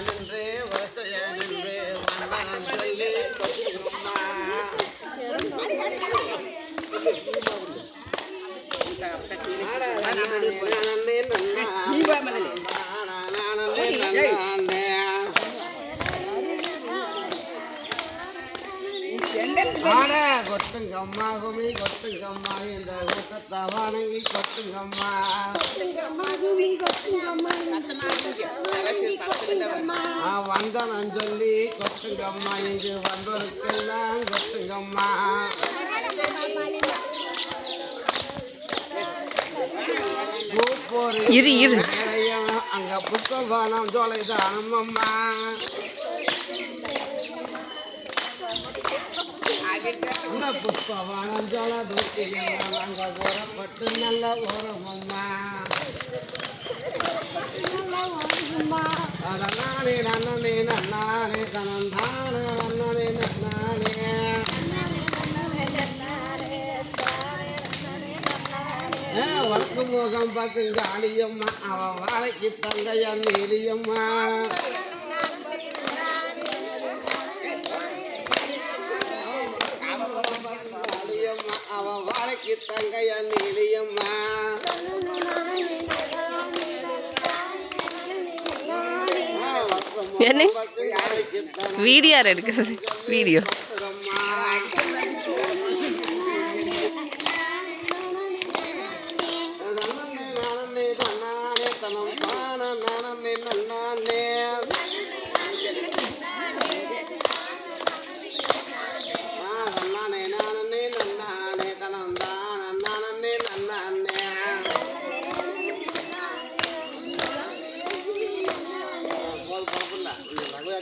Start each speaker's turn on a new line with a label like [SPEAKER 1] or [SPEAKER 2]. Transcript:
[SPEAKER 1] நின்றே வசைய நின்றே வந்தான் சொல்லி நானே நன்னா நானே நன்னா கொட்டுங்கம்மா குமி கொட்டுங்கம்மா இந்த கூட்டத்தை வணங்கி கொட்டுங்கம்மா. ஆ, வந்தனம் சொல்லி கொட்டுங்கம்மா இங்கு வந்தோருக்கெல்லாம் கொட்டுங்கம்மா.
[SPEAKER 2] இரு, இரு.
[SPEAKER 1] அங்க புஷ்பவானம் ஜோலைதானம் அம்மா. இந்த புஷ்பவானம் ஜோல தூக்கியெல்லாம் அங்க உரப்பட்டு நல்ல ஓரமம்மா அதனாலே நன்னே நன்னானே தனந்தானே நன்னனே நன்னானே ஏ, வடக்கு முகம் பார்க்கும் காளியம்மா அவன் வாழைக்கு தங்கையா நீலியம்மா வாழைக்கு தங்கையா நீலியம்மா ஆ, வடக்கு முகம்
[SPEAKER 2] என்ன?
[SPEAKER 1] பார்க்கும் காளிக்கு தங்கையா
[SPEAKER 2] வீடியோ எடுக்கிறது வீடியோ